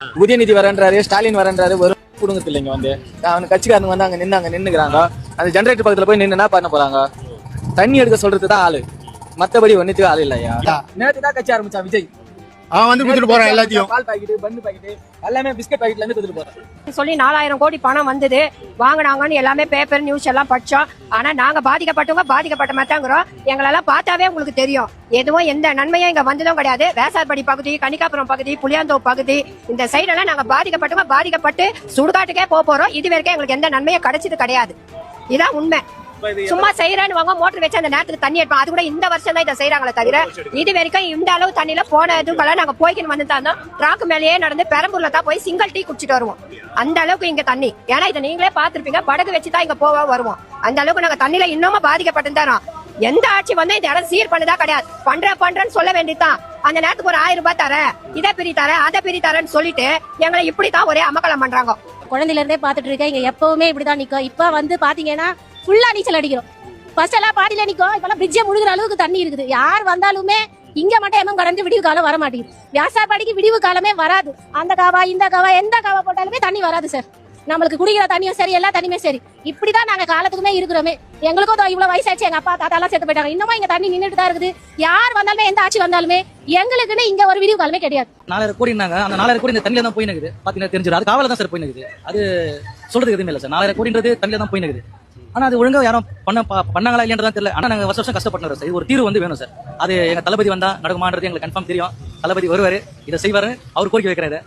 உதயநிதி வரன்றாரு ஸ்டாலின் வரன்றாரு வரும் குடும்பத்தில் இல்லைங்க வந்து. அவன் கட்சிக்காரங்க வந்து அங்க நின்று அங்க நின்னுக்கிறாங்க. அந்த ஜெனரேட்டர் பக்கத்துல போய் நின்று என்ன பண்ண போறாங்க. தண்ணி எடுக்க சொல்றது தான் ஆளு. மத்தபடி ஒன்னுத்துக்கு ஆள் இல்லையா? நேத்து தான் கட்சி ஆரம்பிச்சான் விஜய். அவன் வந்து கொடுத்துட்டு போறான் எல்லாத்தையும். பால் பாக்கெட் பண்ணு பாக்கெட் எல்லாமே பிஸ்கட் பாக்கெட்ல இருந்து கொடுத்துட்டு போறான். சொல்லி நாலாயிரம் கோடி பணம் வந்தது. வாங்கினாங்கன்னு எல்லாமே பேப்பர் நியூஸ் எல்லாம் படிச்சோம். ஆனா நாங்க பாதிக்கப்பட்டவங்க பாதிக்கப்பட்ட மாட்டாங்கிறோம் எங்களெல்லாம் பார்த்தாவே உங்களுக்கு தெரியும். எதுவும் எந்த நன்மையும் இங்க வந்ததும் கிடையாது. வேசார்படி பகுதி கனிக்காப்புரம் பகுதி புளியாந்தோ பகுதி இந்த சைடெல்லாம் நாங்க பாதிக்கப்பட்டவங்க பாதிக்கப்பட்டு சுடுகாட்டுக்கே போக போறோம். இது வரைக்கும் எங்களுக்கு எந்த நன்மையும் கிடைச்சது கிடையாது. இதான் உண்மை. சும்மா செய்யறேன்னு வாங்க மோட்டர் வச்சு அந்த நேரத்துக்கு தண்ணி எடுப்போம். அது கூட இந்த வருஷம் தான் இதை செய்யறாங்களே தவிர இது வரைக்கும் இந்த அளவு தண்ணியில போன இதுக்கெல்லாம் நாங்க போய்க்கின்னு வந்து தான் ட்ராக் மேலேயே நடந்து பெரம்பூர்ல தான் போய் சிங்கிள் டீ குடிச்சிட்டு வருவோம். அந்த அளவுக்கு இங்க தண்ணி. ஏன்னா இதை நீங்களே பார்த்திருப்பீங்க படகு வச்சு தான் இங்க போக வருவோம். அந்த அளவுக்கு நாங்க தண்ணியில இன்னமும் பாதிக்கப்பட்டு தரோம் எந்த ஆட்சி வந்து இந்த இடம் சீர் பண்ணதா கிடையாது. பண்ற பண்றேன்னு சொல்ல வேண்டியதுதான். அந்த நேரத்துக்கு ஒரு ஆயிரம் ரூபாய் தரேன் இதை பிரி தரேன் அதை பிரி தரேன்னு சொல்லிட்டு எங்களை இப்படித்தான் ஒரே அமக்கலம் பண்றாங்க. குழந்தையில இருந்தே பார்த்துட்டு இருக்கேன். இங்க எப்பவுமே இப்படிதான் நிக்கும். இப்ப வந்து பாத்தீங்கன்னா ஃபுல்லா நீச்சல் அடிக்கிறோம். ஃபர்ஸ்ட் எல்லாம் பாடியில நிக்கும். இப்பெல்லாம் பிரிட்ஜே முழுகிற அளவுக்கு தண்ணி இருக்குது. யார் வந்தாலுமே இங்க மட்டும் எம்எம் கடந்து விடிவு காலம் வர மாட்டேங்குது. வியாசார்பாடிக்கு விடிவு காலமே வராது. அந்த காவா இந்த காவா எந்த காவா போட்டாலுமே தண்ணி வராது சார் நம்மளுக்கு குடிக்கிற தண்ணியும் சரி எல்லா தண்ணியுமே சரி. இப்படிதான் நாங்க காலத்துக்குமே இருக்கிறோமே. எங்களுக்கும் இவ்வளவு வயசாச்சு. எங்க அப்பா தாத்தா எல்லாம் சேர்த்து போயிட்டாங்க. இன்னமும் இங்க தண்ணி நின்றுட்டு தான் இருக்குது. யார் வந்தாலுமே எந்த ஆட்சி வந்தாலுமே எங்களுக்குன்னு இங்க ஒரு விடிவு காலமே கிடையாது. நாலாயிரம் கோடினாங்க அந்த நாலாயிரம் கோடி இந்த தண்ணியில தான் போயினுக்குது பாத்தீங்கன்னா தெரிஞ்சிடும். அது காவல தான் சார் போயினுக்குது அது சொல்றதுக்கு எதுவுமே இல்லை சார் நாலாயிரம் கோடின்றது தண்ணியில தான் போயினுக்குது ஆனா அது ஒழுங்கா யாரும் பண்ண பண்ணாங்களா இல்லைன்றதா தெரியல. ஆனா நாங்க வருஷம் வருஷம் கஷ்டப்பட்டு சார். இது ஒரு தீர்வு வந்து வேணும் சார். அது எங்க தளபதி வந்தா நடக்குமான்றது எங்களுக்கு கன்ஃபார்ம் தெரியும். தளபதி வருவாரு இதை செய்வாரு. அவர் கோரிக்கை வைக்கிறாரு.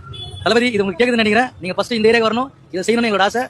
தளபதி இது உங்களுக்கு கேக்குதுன்னு நினைக்கிறேன். நீங்க ஃபர்ஸ்ட் இந்த ஏரியா வரணும். இதை செய்யணும்னு எங்களோட ஆசை.